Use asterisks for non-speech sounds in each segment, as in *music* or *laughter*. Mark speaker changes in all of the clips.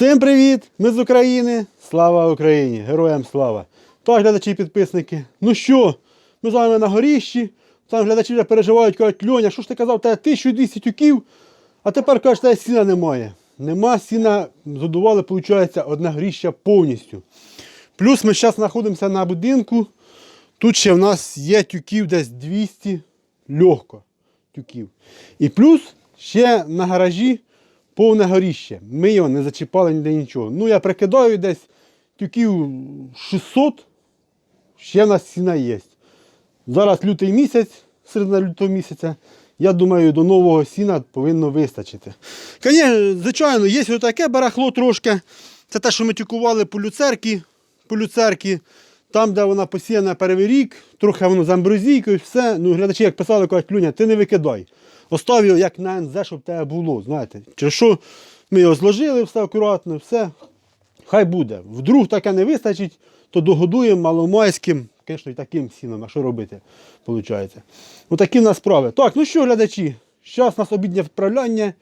Speaker 1: Всім привіт! Ми з України. Слава Україні! Героям слава! Так, глядачі і підписники. Ну що, ми з вами на горіщі. Там глядачі вже переживають, кажуть, Льоня, що ж ти казав, тебе 1200 тюків, а тепер кажеш, тебе сіна немає. Нема сіна, задували, виходить, одне горіще повністю. Плюс ми зараз знаходимося на будинку. Тут ще в нас є тюків десь 200 легко тюків. І плюс ще на гаражі повне горіще. Ми його не зачіпали ніде нічого. Ну, я прикидаю десь тюків 600, ще в нас сіна є. Зараз лютий місяць, середина лютого місяця. Я думаю, до нового сіна повинно вистачити. Звичайно, є таке барахло трошки. Це те, що ми тюкували по люцерки, по люцерки. Там, де вона посіяна рік, трохи воно з амброзійкою, все. Ну, глядачі, як писали, кажуть, Люня, ти не викидай. Остав його як на НЗ, щоб тебе було. знаєте. Через що ми його зложили, все акуратно, все. Хай буде. Вдруг таке не вистачить, то догодуємо маломайським, звісно, і таким сіном, а що робити, виходить. Отакі в нас справи. Так, ну що, глядачі, зараз у нас обіднє вправляння.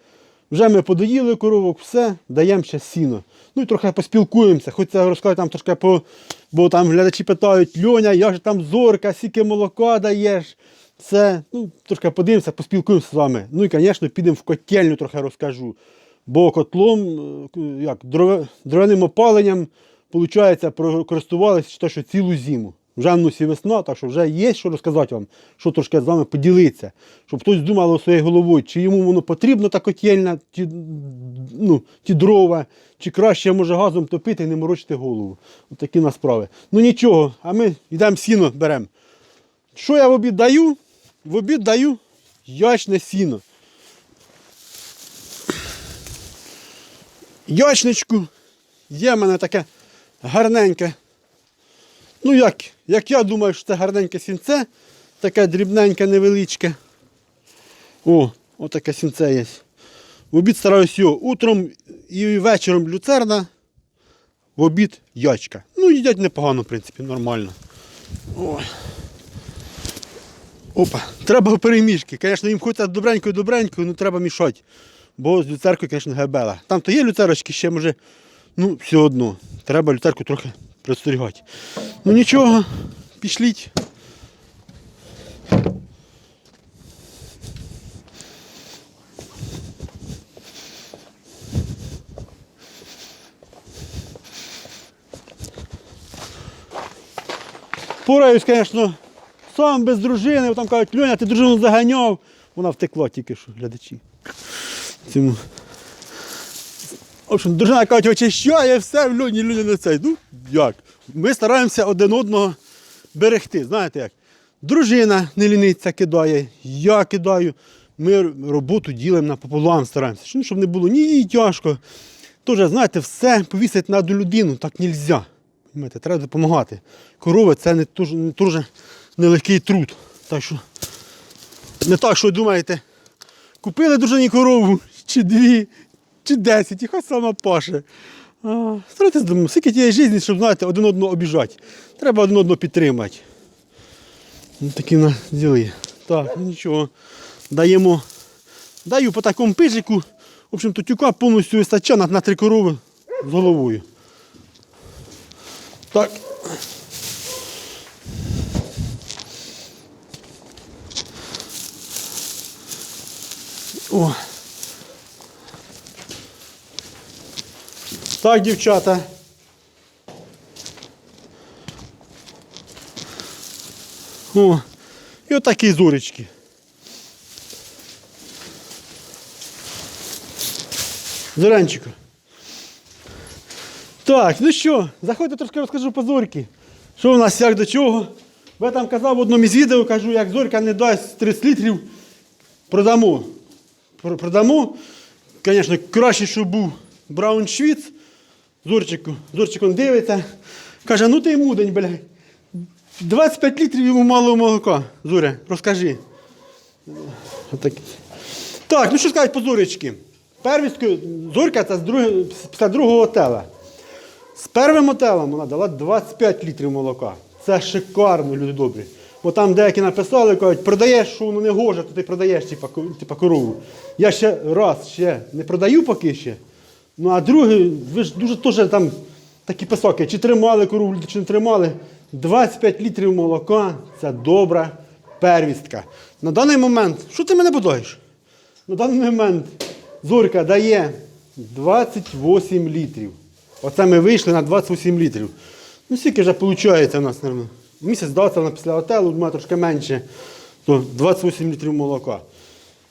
Speaker 1: Вже ми подоїли коровок, все, даємо ще сіно. Ну і трохи поспілкуємося. Хоч це розказати там трошки по. Бо там глядачі питають, Льоня, як же там зорка, скільки молока даєш. Все, ну, трошки подивимося, поспілкуємося з вами. Ну і, звісно, підемо в котельню трохи розкажу. Бо котлом, е, як, дров- дровяним опаленням, виходить, користувалися цілу зиму. Вже в носі весна, так що вже є що розказати вам, що трошки з вами поділитися. Щоб хтось думав своєю головою, чи йому воно потрібно та котельня, ті, ну, ті дрова, чи краще може газом топити і не морочити голову. От такі в нас справи. Ну нічого, а ми йдемо сіно беремо. Що я в обід даю? В обід даю ячне сіно. Ячничку є в мене таке гарненьке. Ну як, як я думаю, що це гарненьке сінце, таке дрібненьке, невеличке. О, отаке сінце є. В обід стараюсь його утром і вечором люцерна, в обід ячка. Ну, їдять непогано, в принципі, нормально. Ой. Опа, треба перемішки. Звісно, їм хочеться добренькою добренькою, ну треба мішати. Бо з люцеркою, звісно, гебела. Там то є люцерочки, ще може, ну, все одно. Треба люцерку трохи присторігати. Ну нічого, пішліть. Пораюсь, звісно, сам без дружини, там кажуть, Льоня, ти дружину заганяв. Вона втекла тільки що, глядачі. Цьому. Общем, дружина кажуть, очищає все в льоні, льоні на цей. Ну, як? Ми стараємося один одного берегти. Знаєте як? Дружина не ліниться, кидає, я кидаю. Ми роботу ділимо напополам, стараємося. Щоб- Щоб не було ні їй тяжко. Тож, знаєте, все повісити на одну людину так не можна. Треба допомагати. Корови це не дуже, не дуже нелегкий труд. Так що не так, що думаєте, купили дружині корову, чи дві, чи десять, і хай сама паше. Старайтесь думати, скільки тієї житті, щоб знаєте, один одного обіжати. Треба один одного підтримати. Ну, такі в нас. Так, ну нічого. Даємо. Даю по такому пижику. В общем, то тюка повністю вистачає на, на три корови з головою. Так. О. Так, дівчата. О, і отакі зоречки. Зорянчику. Так, ну що, заходьте трошки розкажу по зорьки. Що у нас як до чого? Бо я там казав в одному із відео, кажу, як зорька не дасть 30 літрів, продамо. Продамо. Звісно, краще, щоб був Брауншвіц. Зорчику. Зорчик он дивиться. Каже, ну ти мудень, блядь. 25 літрів йому мало молока. Зоря, розкажи. Отак. Так, ну що сказати по зоречки. Первістку, зорька це з друге- після другого тела. З первим отелем вона дала 25 літрів молока. Це шикарно, люди добрі. Бо там деякі написали, кажуть, продаєш, що воно не гоже, то ти продаєш типа корову. Я ще раз ще не продаю поки ще. Ну а другий, ви ж дуже теж там такі писоки, чи тримали корову, чи не тримали. 25 літрів молока це добра первістка. На даний момент, що ти мене будуєш? На даний момент зорька дає 28 літрів. Оце ми вийшли на 28 літрів. Ну, скільки вже виходить у нас, наверное, місяць дався після готелу, має трошки менше, то 28 літрів молока.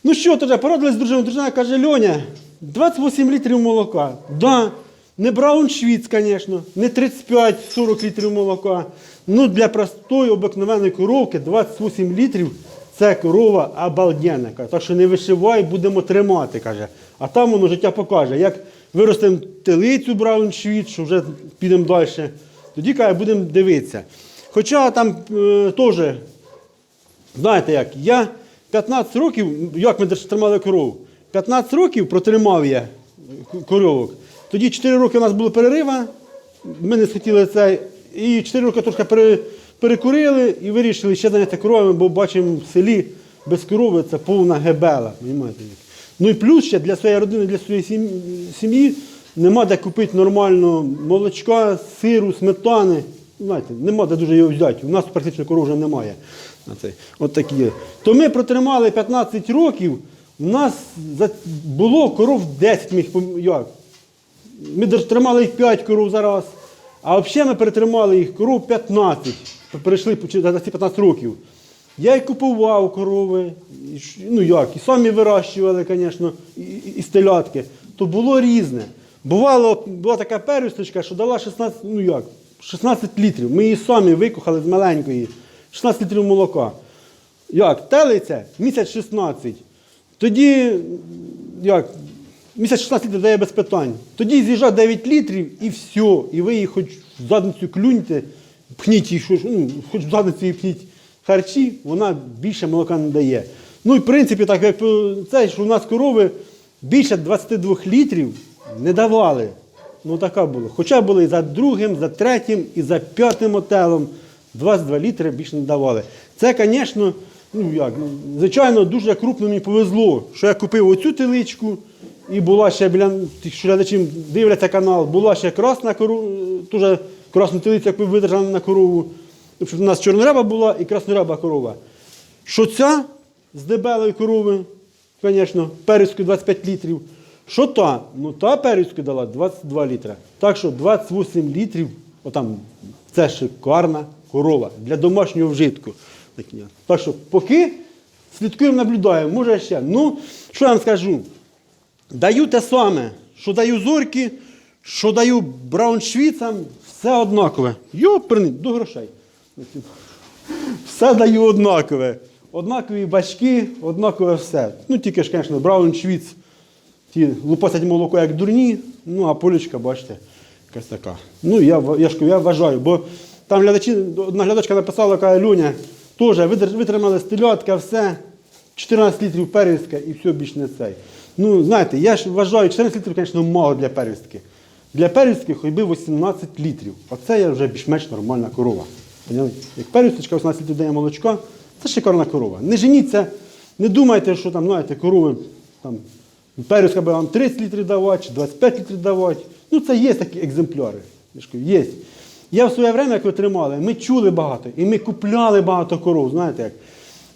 Speaker 1: Ну що, тоді порадилась дружина, дружина каже, Льоня, 28 літрів молока. Да, не Брауншвіц, звісно, не 35-40 літрів молока. Ну, для простої обикновеної коровки 28 літрів це корова обалденна. Так що не вишивай, будемо тримати, каже. А там воно життя покаже. Як виростемо телицю Брауншвіц, що вже підемо далі, тоді каже, будемо дивитися. Хоча там е, теж Знаєте як, я 15 років, як ми тримали корову, 15 років протримав я коровок. Тоді 4 роки у нас було перерива, ми не схотіли це, і 4 роки трошки перекурили і вирішили ще зайняти коровами, бо бачимо в селі без корови це повна гебела. Ну і плюс ще для своєї родини, для своєї сім'ї нема де купити нормально молочка, сиру, сметани. Знаєте, нема де дуже його взяти. У нас практично коров вже немає. От такі. То ми протримали 15 років, у нас було коров 10 міг. Ми тримали їх 5 коров зараз. А взагалі ми перетримали їх коров 15. Перейшли за ці 15 років. Я і купував корови, ну як, і самі вирощували, звісно, і, і стелятки. То було різне. Бувало, була така первісточка, що дала 16, ну як, 16 літрів. Ми її самі викохали з маленької. 16 літрів молока. Як? Телиця місяць 16. Тоді, як, місяць 16 літрів дає без питань. Тоді з'їжджа 9 літрів і все. І ви її хоч в задницю клюньте, пхніть її, ну, хоч в задницю її пхніть харчі, вона більше молока не дає. Ну і в принципі, так як е, це, що у нас корови більше 22 літрів не давали. Ну така була. Хоча були і за другим, за третім і за п'ятим отелом 22 літри більше не давали. Це, звісно, ну як, ну, звичайно, дуже крупно мені повезло, що я купив оцю теличку, і була ще біля що глядачі дивляться канал, була ще красна корова, теж красна телиця, яку видержали на корову. Тобто у нас чорнореба була і краснореба корова. Що ця з дебелої корови, звісно, перецькою 25 літрів. Що та? Ну та перецька дала 22 літра. Так що 28 літрів, отам, це шикарна корова для домашнього вжитку. Такі. Так що поки слідкуємо, наблюдаємо, може ще. Ну, що я вам скажу? Даю те саме, що даю зорьки, що даю брауншвіцам, все однакове. Йоперний, до грошей. Все даю однакове. Однакові бачки, однакове все. Ну, тільки ж, звісно, брауншвіц, ті лупасять молоко як дурні, ну а полічка, бачите, якась така. Ну, я, в- я я вважаю, бо там глядачі, одна глядачка написала, каже, Люня, теж витримали стельотка, все, 14 літрів первістка і все більш не цей. Ну, знаєте, я ж вважаю, 14 літрів, звісно, мало для первістки. Для первістки хоч би 18 літрів. Оце я вже більш-менш нормальна корова. Поняли? Як первісточка 18 літрів дає молочка, це шикарна корова. Не женіться, не думайте, що там, знаєте, корови там, Первістка буде вам 30 літрів давати, чи 25 літрів давати. Ну, це є такі екземпляри. Є. Я в своє время, як ви тримали, ми чули багато і ми купляли багато коров. Знаєте як?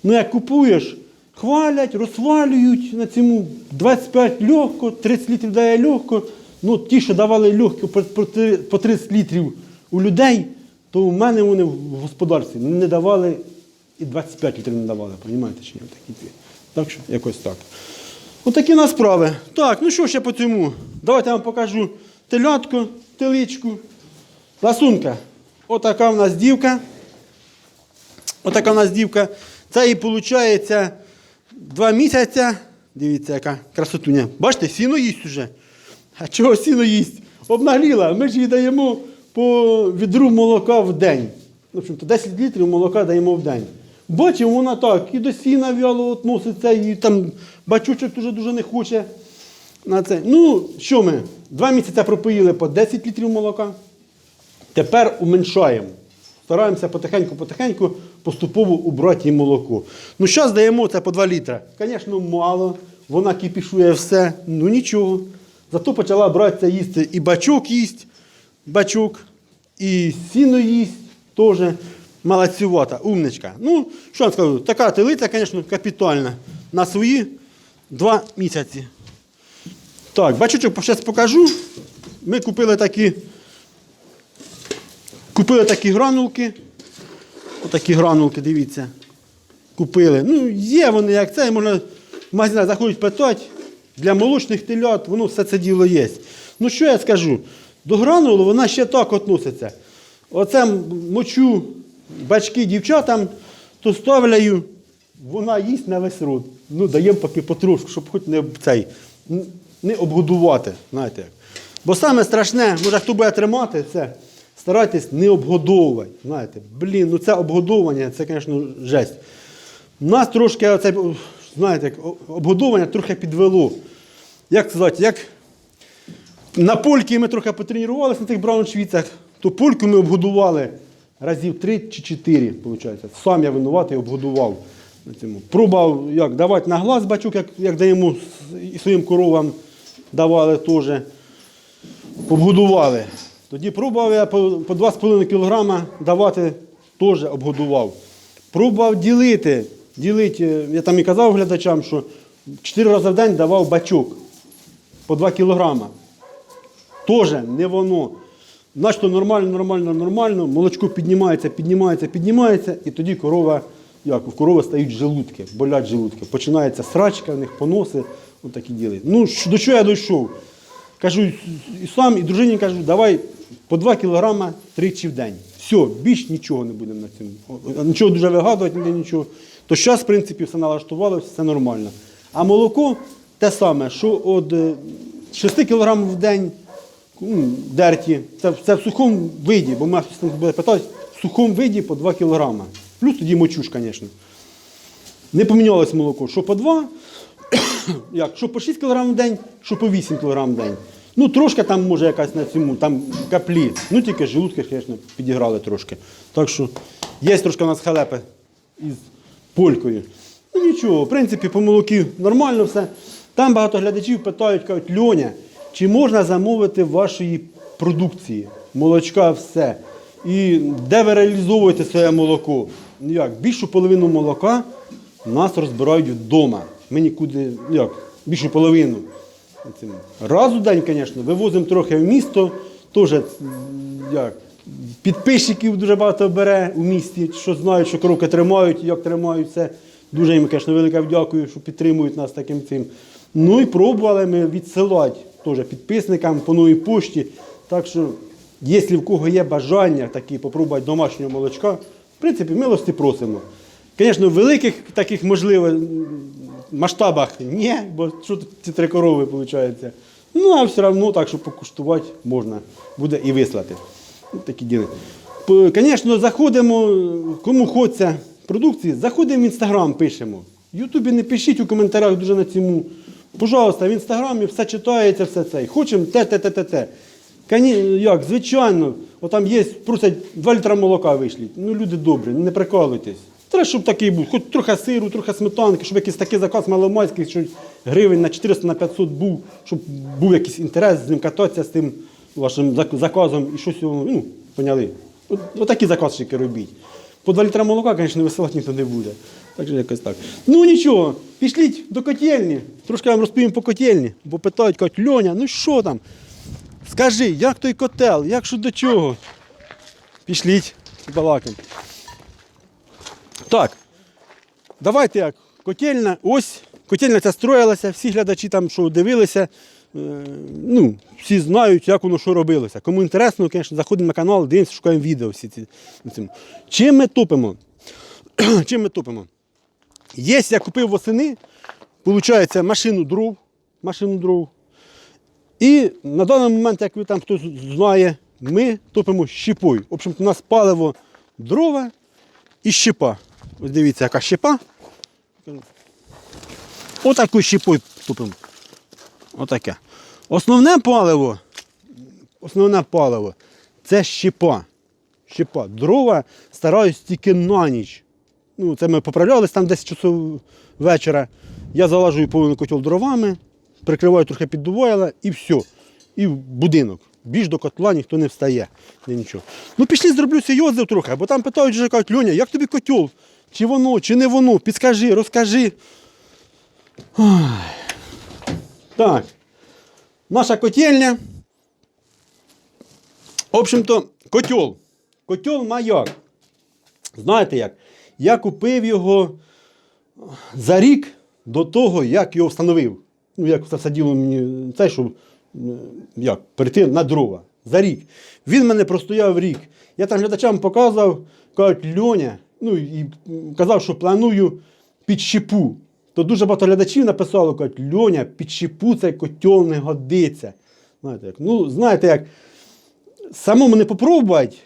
Speaker 1: Ну, як купуєш, хвалять, розхвалюють на цьому 25 легко, 30 літрів дає легко. Ну, ті, що давали легко по, по три- по 30 літрів у людей, то у мене вони в господарстві не давали і 25 літрів не давали, розумієте, чи ні? Так що якось так. Отакі нас справи. Так, ну що ще по цьому? Давайте я вам покажу телятку, теличку. Ласунка. Отака в нас дівка. Отака в нас дівка. Це їй виходить два місяці. Дивіться, яка красотуня. Бачите, сіно їсть уже. А чого сіно їсть? Обнагліла. Ми ж їй даємо по відру молока в день. В общем-то, 10 літрів молока даємо в день. Бачимо, вона так, і до сіна вяло відноситься, і там бачучок дуже дуже не хоче. На це. Ну, що ми? Два місяці пропоїли по 10 літрів молока. Тепер уменшаємо. Стараємося потихеньку-потихеньку поступово убрати їй молоко. Ну, зараз даємо це по 2 літра. Звісно, мало. Вона кипішує все. Ну нічого. Зато почала братися їсти і бачок їсть, бачок, і сіно їсть теж. Молодцювата, умничка. Ну, що я скажу, така телиця, звісно, капітальна. На свої два місяці. Так, бачочок зараз покажу. Ми купили такі. Купили такі гранулки. Отакі гранулки, дивіться. Купили. Ну, є вони як це, можна в магазин заходять питати. Для молочних телят, воно все це діло є. Ну що я скажу? До гранули вона ще так относиться. Оце мочу бачки дівчатам, то ставляю, вона їсть на весь рот. Ну, даємо поки потрошку, щоб хоч не цей, не обгодувати. Знаєте. як. Бо саме страшне, може хто буде тримати це, старайтесь не обгодовувати. Знаєте, блін, ну це обгодовування, це, звісно, жесть. Нас трошки, оце, знаєте, обгодовування трохи підвело. Як сказати, як на польки ми трохи потренувалися на тих брауншвіцах, то польку ми обгодували разів три чи чотири, виходить. Сам я винуватий обгодував. Пробував, як давати на глаз бачок, як, як даємо і своїм коровам давали теж. Обгодували. Тоді пробував я по, по 2,5 кг давати, теж обгодував. Пробував ділити. ділити. е, Я там і казав глядачам, що 4 рази в день давав бачок по 2 кілограма. Тоже не воно. Наче нормально, нормально, нормально, молочко піднімається, піднімається, піднімається, і тоді корова, як, в корови стають желудки, болять желудки. Починається срачка, в них поноси, отакі діли. Ну, до чого я дійшов? Кажу, і сам, і дружині кажу, давай по 2 кілограма тричі в день. Все, більш нічого не будемо на цьому. Нічого дуже вигадувати, ніде нічого. То зараз, в принципі, все налаштувалося, все нормально. А молоко те саме, що від е, 6 кг в день дерті, це, це в сухому виді, бо хтось буде питати, в сухому виді по 2 кг. Плюс тоді мочуш, звісно. Не помінялось молоко, що по 2, *coughs* як, що по 6 кг в день, що по 8 кг в день. Ну, трошки там може якась на цьому, там каплі. Ну, тільки желудки, звісно, підіграли трошки. Так що є трошки у нас халепи із полькою. Ну нічого, в принципі, по молокі нормально все. Там багато глядачів питають, кажуть, Льоня, чи можна замовити вашої продукції, молочка, все. І де ви реалізовуєте своє молоко? Ну як, більшу половину молока нас розбирають вдома. Ми нікуди, як, більшу половину. Раз у день, звісно, вивозимо трохи в місто, теж як, підписчиків дуже багато бере у місті, що знають, що коровки тримають, як тримають все. Дуже їм, звісно, велике дякую, що підтримують нас таким цим. Ну і пробували ми відсилати теж підписникам по новій пошті. Так що, якщо в кого є бажання такі попробувати домашнього молочка, в принципі, милості просимо. Звісно, в великих таких можливо масштабах ні, бо що ці три корови виходить. Ну, а все одно так, що покуштувати можна буде і вислати. Такі діли. Звісно, заходимо, кому хочеться продукції, заходимо в інстаграм, пишемо. В Ютубі не пишіть у коментарях дуже на цьому. Пожалуйста, в інстаграмі все читається, все це. Хочемо те, те, те, те, те. Як, звичайно, отам є, просять 2 літра молока вишліть. Ну, люди добрі, не прикалуйтесь. Треба, щоб такий був, хоч трохи сиру, трохи сметанки, щоб якийсь такий заказ маломайський, що гривень на 400 на 500 був, щоб був якийсь інтерес з ним кататися з тим вашим заказом і щось ну, поняли. От, отакі заказчики робіть. По 2 літра молока, звісно, висилати ніхто не буде. Так що якось так. Ну нічого, пішліть до котельні. Трошки вам розповім по котельні, бо питають, кажуть, Льоня, ну що там? Скажи, як той котел, як що до чого? Пішліть, балакаємо. Так, давайте як. Котельна, ось, котельня ця строїлася, всі глядачі там, що дивилися, е, ну, всі знають, як воно що робилося. Кому інтересно, звісно, заходимо на канал, дивимося, шукаємо відео всі ці. Чим ми топимо? *clears throat* Чим ми топимо? Є, я купив восени, виходить, машину дров, машину дров. І на даний момент, як ви там хтось знає, ми топимо щепою. В общем, у нас паливо дрова і щепа. Ось дивіться, яка щепа. Отаку щепою топимо. Отаке. Основне паливо, основне паливо це щепа. Щепа. Дрова стараюсь тільки на ніч. Ну, це ми поправлялись там 10 часов вечора. Я залажую повний котел дровами, прикриваю трохи під піддувайла і все. І в будинок. Більш до котла ніхто не встає. Ні, нічого. Ну пішли зроблю отзив трохи, бо там питають, вже кажуть, Льоня, як тобі котел? Чи воно, чи не воно? Підскажи, розкажи. Так. Наша котельня. В общем-то, котел. Котел маяк. Знаєте як? Я купив його за рік до того, як його встановив. Ну, як все мені це, щоб як, перейти на дрова. За рік. Він мене простояв рік. Я там глядачам показав, кажуть, Льоня, ну і казав, що планую під щепу. То дуже багато глядачів написало, кажуть, Льоня, під щепу цей котел не годиться. Знаєте, як? Ну, знаєте, як самому не попробувати,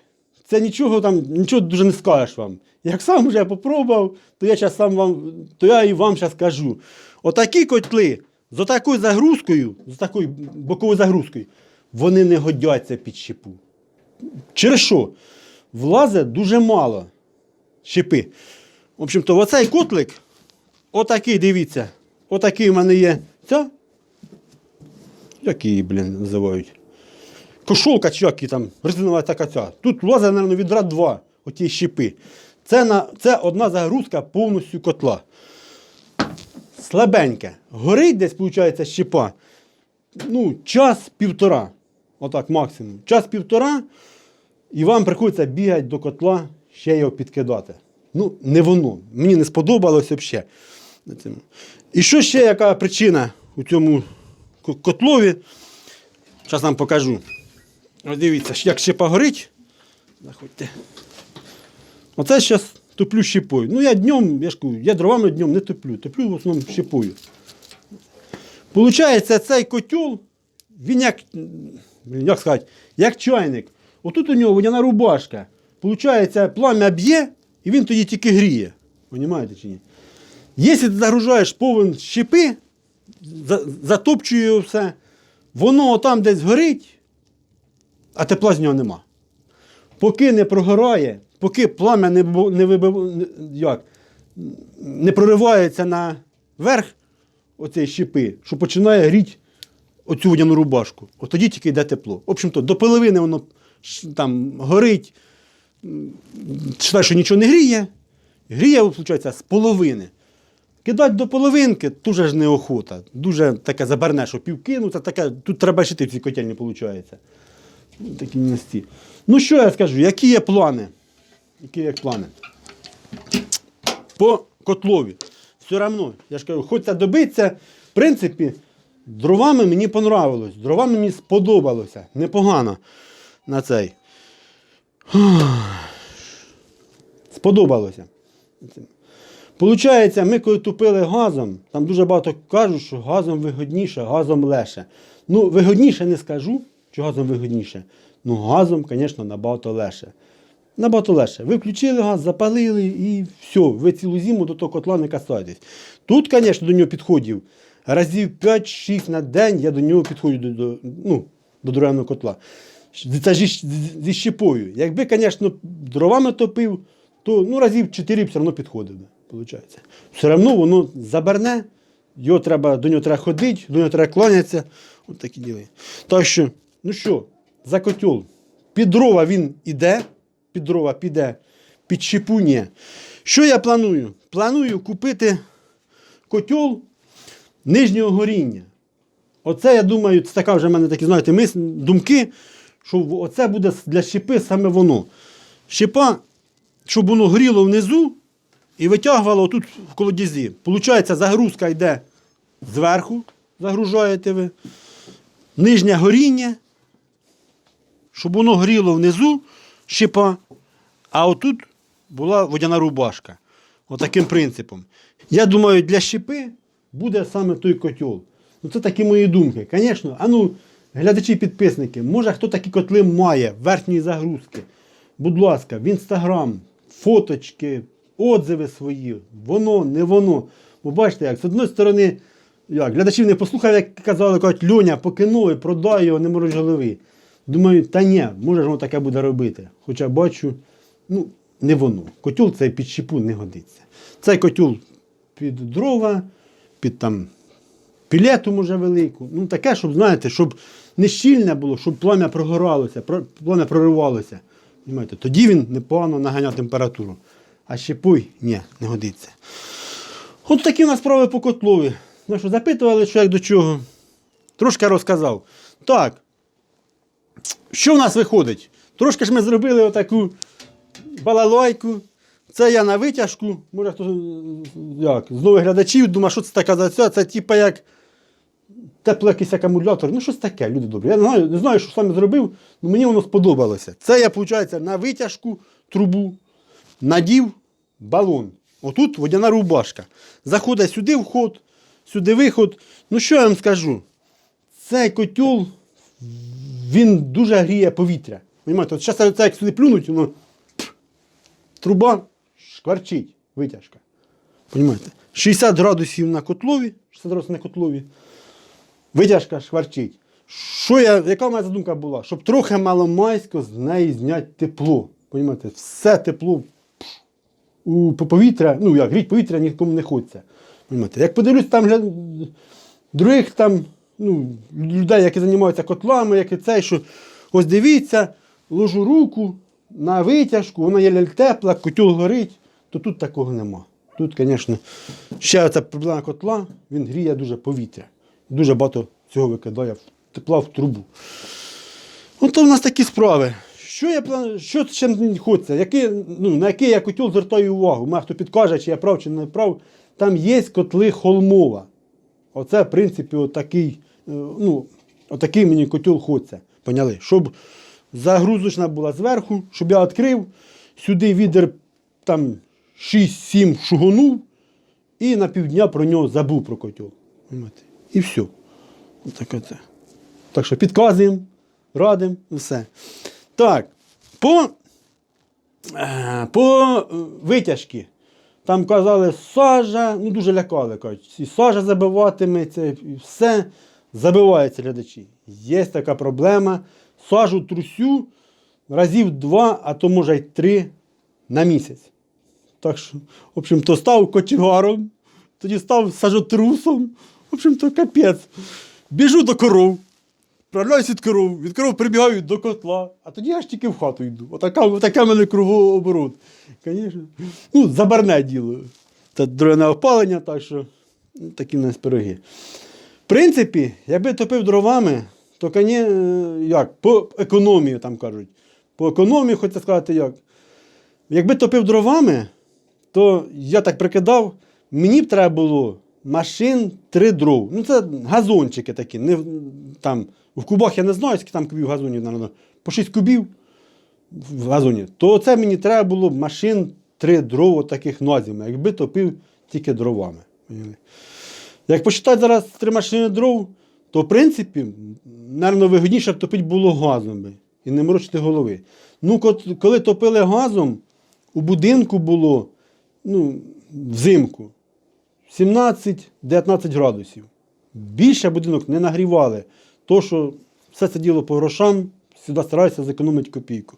Speaker 1: це нічого там, нічого дуже не скажеш вам. Як сам вже попробував, то я сам вам, то я і вам зараз кажу. Отакі котли з отакою загрузкою, з такою боковою загрузкою, вони не годяться під щепу. Через що? Влазить дуже мало щепи. В общем-то, оцей котлик, отакий, дивіться, отакий в мене є. Ця? Як блін, називають? Кошолка чи як її там, резинова така ця. Тут влазить, мабуть, відра два оті щепи. Це, на, це одна загрузка повністю котла. Слабеньке. Горить десь, виходить, щепа. Ну, час-півтора. Отак максимум. Час-півтора, і вам приходиться бігати до котла, ще його підкидати. Ну, не воно. Мені не сподобалось взагалі. І що ще яка причина у цьому котлові? Зараз вам покажу. Ось дивіться, як щепа горить. Заходьте. Оце зараз топлю щепою. Ну, я днем, я ж кажу, я дровами днем не топлю, топлю в основному щепою. Получається, цей котел, він як, як сказати, як чайник. Отут у нього водяна рубашка. Получається, плам'я б'є, і він тоді тільки гріє. Понімаєте чи ні? Якщо ти загружаєш повен щепи, затопчує все, воно там десь горить, а тепла з нього нема. Поки не прогорає, поки плам'я не, не, вибив, як, не проривається наверх оцієї щепи, що починає гріти оцю водяну рубашку. От тоді тільки йде тепло. В общем-то, до половини воно там горить, м, що нічого не гріє, гріє, виходить, з половини. Кидати до половинки дуже ж неохота. Дуже таке забарне, що півкинуться, таке, тут треба жити в цій котельні, виходить. Такі міності. Ну що я скажу, які є плани? Які є плани? По котлові. Все одно, я ж кажу, хочеться добитися. В принципі, дровами мені понравилось. Дровами мені сподобалося. Непогано на цей. Сподобалося. Получається, ми коли тупили газом, там дуже багато кажуть, що газом вигодніше, газом легше. Ну, вигодніше не скажу, що газом вигодніше. Ну, газом, звісно, набагато легше. Набагато легше. Ви включили газ, запалили і все, ви цілу зиму до того котла не касаєтесь. Тут, звісно, до нього підходів разів 5-6 на день я до нього підходжу до, до, ну, до дерев'яного котла. Це зі- зі щепою. Якби, звісно, дровами топив, то ну, разів 4 б все одно підходив. Виходить. Все одно воно заберне, його треба, до нього треба ходити, до нього треба кланятися. От такі діли. Так що, ну що, за котел. Під дрова він іде, під дрова піде, під щепу. Що я планую? Планую купити котел нижнього горіння. Оце, я думаю, це така вже в мене такі, знаєте, мис, думки, що оце буде для щепи саме воно. Щепа, щоб воно гріло внизу і витягувало тут в колодязі. Получається, загрузка йде зверху, загружаєте ви. Нижнє горіння, щоб воно гріло внизу, щепа, а отут була водяна рубашка. Отаким принципом. Я думаю, для щепи буде саме той котел. Ну, це такі мої думки. Звісно, а ну, глядачі підписники, може хто такі котли має, верхні загрузки. Будь ласка, в інстаграм, фоточки, отзиви свої, воно, не воно. Ви бачите, як з одної сторони, як, глядачів не послухав, як казали, кажуть, Льоня, покинули, продай його, не морож голови. Думаю, та ні, може ж воно таке буде робити. Хоча бачу, ну, не воно. Котел цей під щепу не годиться. Цей котел під дрова, під там пілету може велику. Ну таке, щоб, знаєте, щоб не щільне було, щоб плам'я прогоралося, про- плам'я проривалося. Понимаєте? Тоді він непогано наганяв температуру. А щепуй, ні, не годиться. От такі у нас справи по котлові. Ну що, запитували, що як до чого. Трошки розказав. Так. Що в нас виходить? Трошки ж ми зробили отаку балалайку. Це я на витяжку. Може хто як, з нових глядачів думає, що це таке за це. Це типа як теплий якийсь акумулятор. Ну, щось таке, люди добрі. Я не знаю, не знаю, що саме зробив, але мені воно сподобалося. Це я, виходить, на витяжку трубу надів балон. Отут водяна рубашка. Заходить сюди вход, сюди виход. Ну що я вам скажу? Цей котел, він дуже гріє повітря. Понимаєте, от зараз це як сюди плюнуть, воно труба шкварчить, витяжка. Понимаєте? 60 градусів на котлові, 60 градусів на котлові, витяжка шкварчить. Що я, яка в мене задумка була? Щоб трохи маломайсько з неї зняти тепло. Понимаєте? Все тепло у повітря, ну як гріть повітря нікому не хочеться. Понимаєте? Як подивлюсь там гля- других там ну, людей, які займаються котлами, як і цей, що ось дивіться, ложу руку на витяжку, вона є ляль тепла, котел горить, то тут такого нема. Тут, звісно, ще ця проблема котла, він гріє дуже повітря. Дуже багато цього викидає тепла в трубу. Ото в нас такі справи. Що я планую, що мені хочеться? Які, ну, на який я котел звертаю увагу? Мене хто підкаже, чи я прав, чи не прав. Там є котли холмова. Оце, в принципі, отакий, е, ну, отакий мені котел хочеться. Поняли? Щоб загрузочна була зверху, щоб я відкрив, сюди відер там 6-7 шугонув і на півдня про нього забув про котел. І все. Отак оце. Так що підказуємо, радимо, все. Так, по, е, по витяжки. Там казали, сажа, ну дуже лякали, кажуть, і сажа забиватиметься, і все забивається глядачі. Є така проблема. Сажу трусю разів два, а то може й три на місяць. Так що, в общем, то став кочегаром, тоді став сажотрусом. В общем, то капець. Біжу до коров. Вправляюсь від коров, від коров прибігаю до котла, а тоді аж тільки в хату йду. Отака, отака в мене кругооборот. Звісно. Ну, забарне діло. Це дровяне опалення, так що ну, такі в нас пироги. В принципі, якби топив дровами, то коні, е, як, по економії, там кажуть. По економії, хочеться сказати, як. Якби топив дровами, то я так прикидав, мені б треба було машин три дров. Ну, це газончики такі. Не, там, в кубах я не знаю, скільки там кубів газонів, наверное, по 6 кубів в газоні. То це мені треба було машин три дров таких на якби топив тільки дровами. Як посчитати зараз три машини дров, то в принципі, мабуть, вигідніше б топити було газом би, і не морочити голови. Ну, коли топили газом, у будинку було ну, взимку 17-19 градусів. Більше будинок не нагрівали. То, що все це діло по грошам, сюди стараюся зекономити копійку.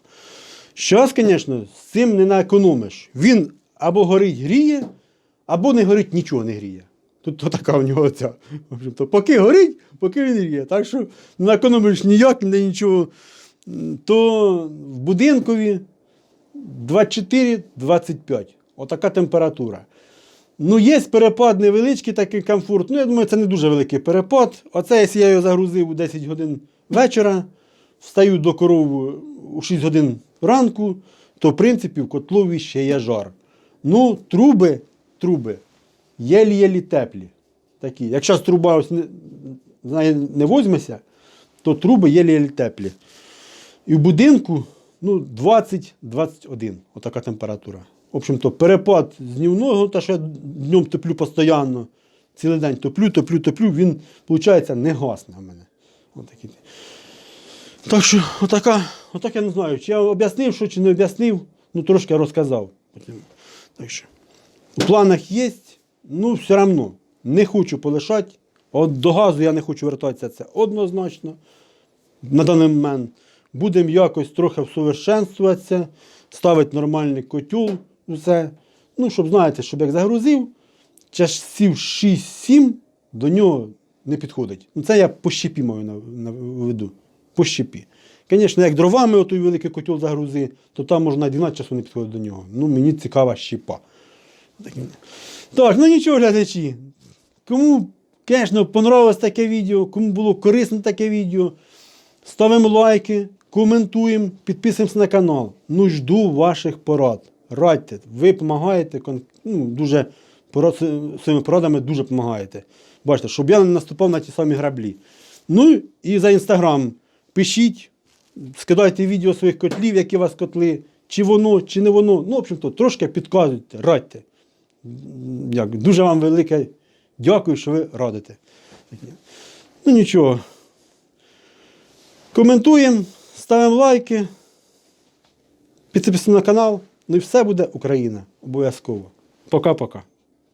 Speaker 1: Зараз, звісно, з цим не наекономиш. Він або горить гріє, або не горить нічого не гріє. Тут то така у нього ця. В общем-то, поки горить, поки він гріє. Так що не наекономиш ніяк, ніде нічого. То в будинкові 24-25. Отака температура. Ну, є перепад невеличкий такий комфорт. Ну, я думаю, це не дуже великий перепад. Оце, якщо я його загрузив у 10 годин вечора, встаю до коров у 6 годин ранку, то в принципі в котлові ще є жар. Ну, труби, труби єлі-єлі теплі. Такі. Якщо труба ось не, не возьмеся, то труби єлі-єлі теплі. І в будинку ну, 20-21, отака температура. В общем-то, перепад з днівного, те, що я днем топлю постійно, цілий день топлю, топлю, топлю, він, виходить, не гасне в мене. Отакий. Так що, отака, отак я не знаю, чи я об'яснив, що чи не об'яснив, ну трошки розказав. Так що, у планах є, ну все одно не хочу полишати. От до газу я не хочу вертатися, це однозначно на даний момент. Будемо якось трохи всовершенствуватися, ставити нормальний котел, усе. Ну, щоб знаєте, щоб як загрузив, часів 6-7 до нього не підходить. Ну, це я по щепі маю на, на виду. По щепі. Звісно, як дровами отой великий котел загрузи, то там можна 12 часу не підходить до нього. Ну, мені цікава щепа. Так, ну нічого, глядачі. Кому, звісно, понравилось таке відео, кому було корисно таке відео, ставимо лайки, коментуємо, підписуємося на канал. Ну, жду ваших порад. Радьте, ви допомагаєте, ну, дуже своїми порадами дуже допомагаєте. Бачите, щоб я не наступав на ті самі граблі. Ну і за інстаграм пишіть, скидайте відео своїх котлів, які у вас котли, чи воно, чи не воно. Ну, в общем-то, трошки підказуйте, радьте. Як, дуже вам велике дякую, що ви радите. Ну нічого. Коментуємо, ставимо лайки, підписуємо на канал. Ну і все буде Україна. Обов'язково. Пока-пока.